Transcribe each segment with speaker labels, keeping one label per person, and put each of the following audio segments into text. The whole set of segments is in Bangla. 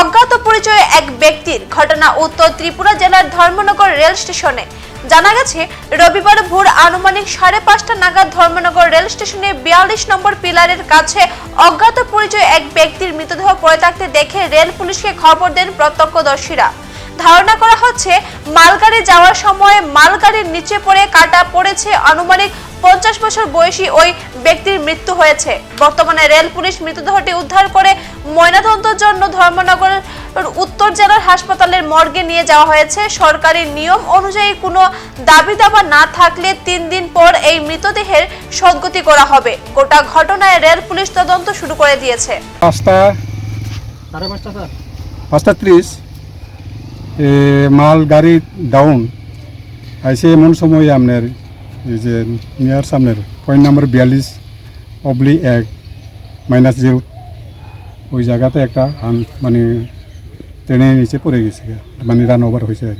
Speaker 1: অজ্ঞাত পরিচয়ে এক ব্যক্তির ঘটনা উত্তর ত্রিপুরা জেলার ধর্মনগর রেল স্টেশনে। জানা গেছে, রবিবার ভোর আনুমানিক সাড়ে পাঁচটা নাগাদ ধর্মনগর রেল স্টেশনে বিয়াল্লিশ নম্বর পিলারের কাছে অজ্ঞাত পরিচয় এক ব্যক্তির মৃতদেহ পড়ে থাকতে দেখে রেল পুলিশকে খবর দেন প্রত্যক্ষদর্শীরা। ধারণা করা হচ্ছে মালগাড়ি যাওয়ার সময় মালগাড়ির নিচে পড়ে কাটা পড়েছে আনুমানিক পঞ্চাশ বছর বয়সী ওই ব্যক্তির মৃত্যু হয়েছে। বর্তমানে রেল পুলিশ মৃতদেহটি উদ্ধার করে ময়নাতদন্তের জন্য ধর্মনগর উত্তর জেলার হাসপাতালের মর্গে নিয়ে যাওয়া হয়েছে। সরকারি নিয়ম অনুযায়ী কোনো দাবি দাবা না থাকলে তিন দিন পর এই মৃতদেহের সদ্গতি করা হবে। গোটা ঘটনায় রেল পুলিশ তদন্ত শুরু করে দিয়েছে।
Speaker 2: পাঁচটা
Speaker 3: সাড়ে পাঁচটা স্যার।
Speaker 2: পাঁচটা ত্রিশ। মাল, গাড়ি ডাউন আইসে এমন সময় আপনার, এই যে নিয়ার সামনের পয়েন্ট নাম্বার বিয়াল্লিশ অবলি এক মাইনাস জিরো ওই জায়গাতে একটা আন- মানে ট্রেনের নিচে পড়ে গেছে মানে রান ওভার হয়েছে আর।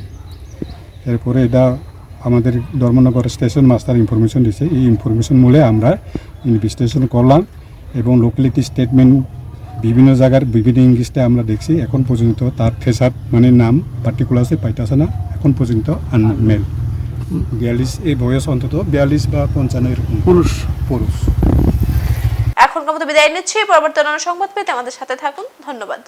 Speaker 2: এরপরে এটা আমাদের ধর্মনগর স্টেশন মাস্টার ইনফরমেশন দিছে। এই ইনফরমেশন মূলে আমরা ইনভেস্টিগেশন করলাম এবং লোকালিটি স্টেটমেন্ট বিভিন্ন জায়গার বিভিন্ন ইংলিশে আমরা দেখছি। এখন পর্যন্ত তার ফেসার মানে নাম পার্টিকুলারসে পাইতেছে না। এখন পর্যন্ত আনমেল বিয়াল্লিশ এই বয়স অন্তত বিয়াল্লিশ বা পঞ্চান্ন এরকম। পুরুষ পুরুষ।
Speaker 1: এখনকার মতো বিদায় নিচ্ছি। পরবর্তী অন্য সংবাদ পেতে আমাদের সাথে থাকুন। ধন্যবাদ।